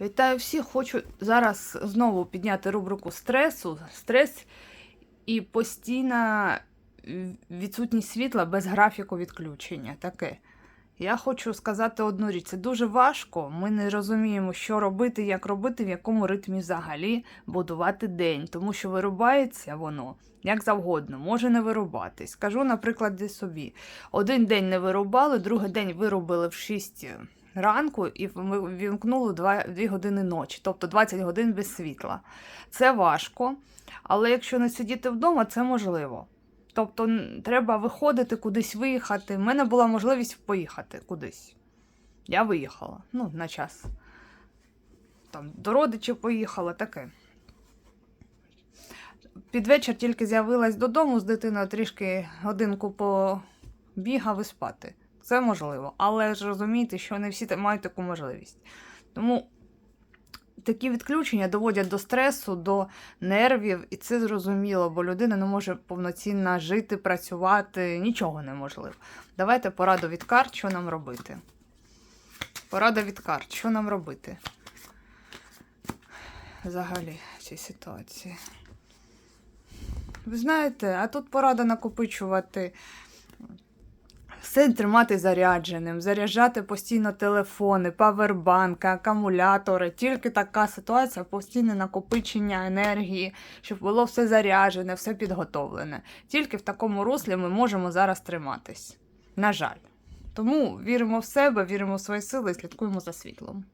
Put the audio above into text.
Вітаю всіх! Хочу зараз знову підняти рубрику стресу. Стрес і постійна е, відсутність світла без графіку відключення. Таке. Я хочу сказати одну річ: це дуже важко. Ми не розуміємо, що робити, як робити, в якому ритмі взагалі будувати день, тому що вирубається воно як завгодно, може не вирубатись. Скажу, наприклад, собі. Один день не вирубали, другий день вирубили в 6 ранку і ми вімкнули 2, 2 години ночі, тобто 20 годин без світла. Це важко, але якщо не сидіти вдома, це можливо. Тобто треба виходити, кудись виїхати. У мене була можливість поїхати кудись. Я виїхала, ну, на час. Там до родичів поїхала, таке. Під вечір тільки з'явилась додому з дитиною, трішки годинку побігав і спати. Це можливо. Але ж розумійте, що не всі мають таку можливість. Тому такі відключення доводять до стресу, до нервів, і це зрозуміло, бо людина не може повноцінно жити, працювати, нічого неможливо. Давайте пораду від карт, що нам робити. Порада від карт, що нам робити? Взагалі, в цій ситуації. Ви знаєте, а тут порада накопичувати все тримати зарядженим, заряджати постійно телефони, павербанки, акумулятори. Тільки така ситуація, постійне накопичення енергії, щоб було все заряджене, все підготовлене. Тільки в такому руслі ми можемо зараз триматись. На жаль. Тому віримо в себе, віримо в свої сили і слідкуємо за світлом.